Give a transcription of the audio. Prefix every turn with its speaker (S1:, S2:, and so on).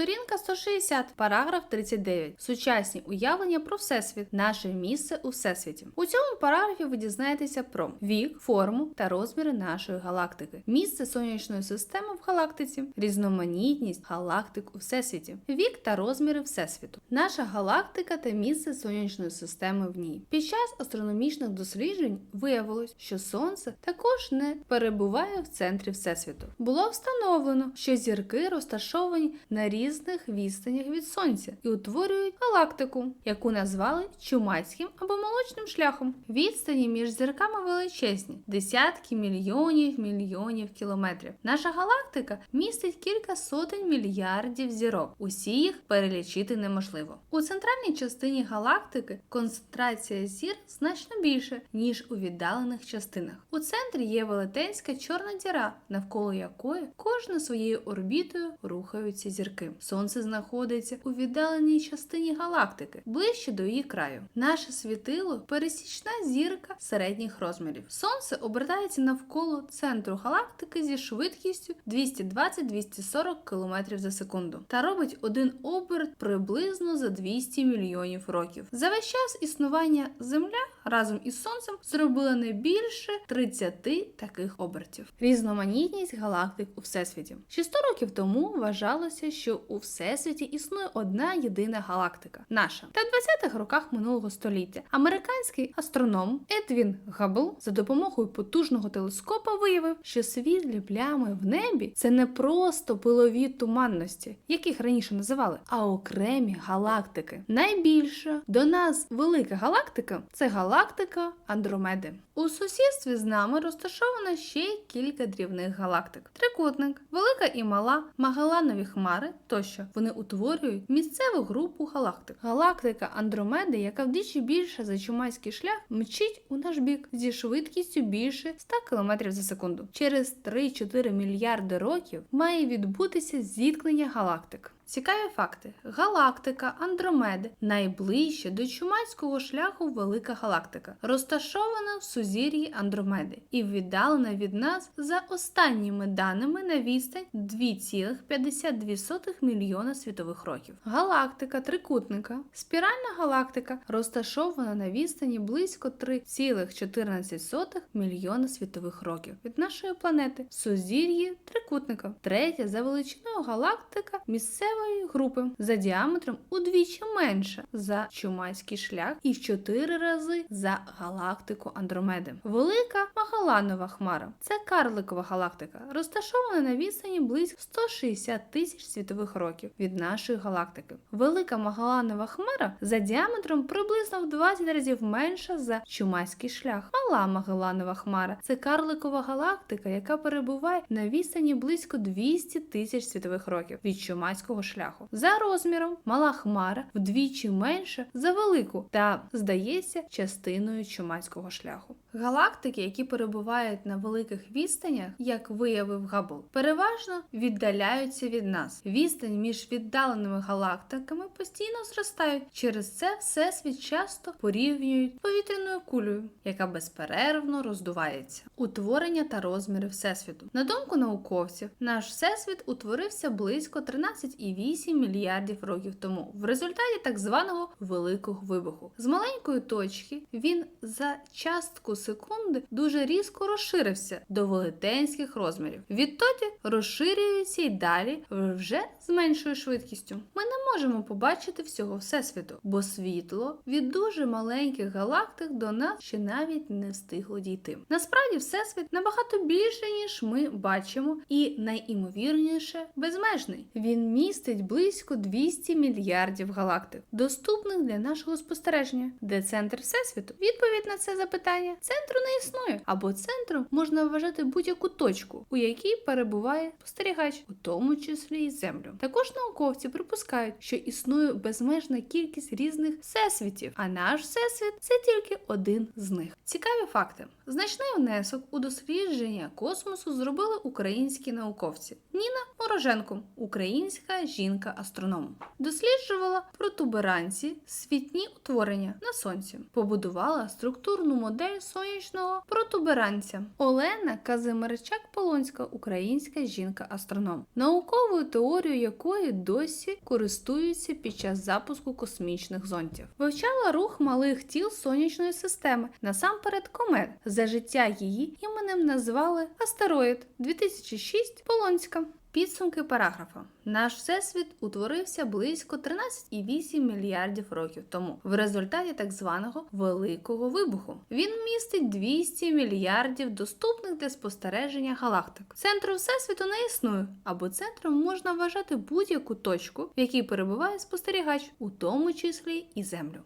S1: Сторінка 160, параграф 39. Сучасні уявлення про всесвіт, наше місце у всесвіті. У цьому параграфі ви дізнаєтеся про вік, форму та розміри нашої галактики, місце сонячної системи в галактиці, різноманітність галактик у всесвіті, вік та розміри всесвіту, наша галактика та місце сонячної системи в ній. Під час астрономічних досліджень виявилось, що сонце також не перебуває в центрі всесвіту. Було встановлено, що зірки розташовані на різних відстанях від сонця і утворюють галактику, яку назвали чумацьким або молочним шляхом. Відстані між зірками величезні десятки мільйонів мільйонів кілометрів. Наша галактика містить кілька сотень мільярдів зірок. Усі їх перелічити неможливо. У центральній частині галактики концентрація зір значно більше, ніж у віддалених частинах. У центрі є велетенська чорна діра, навколо якої кожна своєю орбітою рухаються зірки. Сонце знаходиться у віддаленій частині галактики, ближче до її краю. Наше світило пересічна зірка середніх розмірів. Сонце обертається навколо центру галактики зі швидкістю 220-240 км за секунду та робить один оберт приблизно за 200 мільйонів років. За весь час існування Земля разом із Сонцем зробила не більше 30 таких обертів. Різноманітність галактик у всесвіті. Ще 100 років тому вважалося, що у всесвіті існує одна єдина галактика наша. Та в 20-х роках минулого століття американський астроном Едвін Габл за допомогою потужного телескопа виявив, що світлі плями в небі це не просто пилові туманності, яких раніше називали, а окремі галактики. Найбільша до нас велика галактика це галактика Андромеди. У сусідстві з нами розташовано ще кілька дрібних галактик: трикутник, велика і мала, Магелланові хмари тощо. Вони утворюють місцеву групу галактик. Галактика Андромеди, яка вдвічі більша за Чумайський шлях, мчить у наш бік зі швидкістю більше 100 км за секунду. Через 3-4 мільярди років має відбутися зіткнення галактик. Цікаві факти: галактика Андромеди. Найближча до чумацького шляху велика галактика, розташована в сузір'ї Андромеди і віддалена від нас за останніми даними на відстань 2,52 мільйона світових років. Галактика трикутника, спіральна галактика розташована на відстані близько 3,14 мільйона світових років. Від нашої планети сузір'ї трикутника, третя за величиною галактика місцевої групи за діаметром удвічі менша за чумацький шлях і в 4 рази за галактику Андромеди. Велика Магаланова хмара це карликова галактика, розташована на відстані близько 160 тисяч світових років від нашої галактики. Велика Магаланова хмара за діаметром приблизно в 20 разів менша за чумацький шлях. Мала Магелланова хмара це карликова галактика, яка перебуває на відстані близько 200 тисяч світових років від чумацького шляху. За розміром мала хмара вдвічі менша за велику та здається частиною чумацького шляху. Галактики, які перебувають на великих відстанях, як виявив Габл, переважно віддаляються від нас. Відстань між віддаленими галактиками постійно зростають. Через це всесвіт часто порівнюють повітряною кулею, яка безперервно роздувається. Утворення та розміри всесвіту. На думку науковців, наш всесвіт утворився близько 13,8 мільярдів років тому, в результаті так званого великого вибуху. З маленької точки він за частку секунди дуже різко розширився до велетенських розмірів. Відтоді розширюється й далі вже з меншою швидкістю. Ми не можемо побачити всього всесвіту, бо світло від дуже маленьких галактик до нас ще навіть не встигло дійти. Насправді, всесвіт набагато більше, ніж ми бачимо, і найімовірніше безмежний. Він містить близько 200 мільярдів галактик, доступних для нашого спостереження. Де центр всесвіту? Відповідь на це запитання центру не існує, або центром можна вважати будь-яку точку, у якій перебуває спостерігач, у тому числі і землю. Також науковці припускають, що існує безмежна кількість різних всесвітів, а наш всесвіт це тільки один з них. Цікаві факти: значний внесок у дослідження космосу зробили українські науковці. Ніна Мороженко, українська жінка-астроном, досліджувала протуберанці світні утворення на сонці, побудувала структурну модель сонячного протуберанця. Олена Казимирчак Полонська, українська жінка-астроном, науковою теорією якої досі користуються під час запуску космічних зондів. Вивчала рух малих тіл сонячної системи, насамперед комет. За життя її іменем назвали Астероїд 2006 Полонська. Підсумки параграфа. Наш всесвіт утворився близько 13,8 мільярдів років тому, в результаті так званого великого вибуху. Він містить 200 мільярдів доступних для спостереження галактик. Центру всесвіту не існує, або центром можна вважати будь-яку точку, в якій перебуває спостерігач, у тому числі і Землю.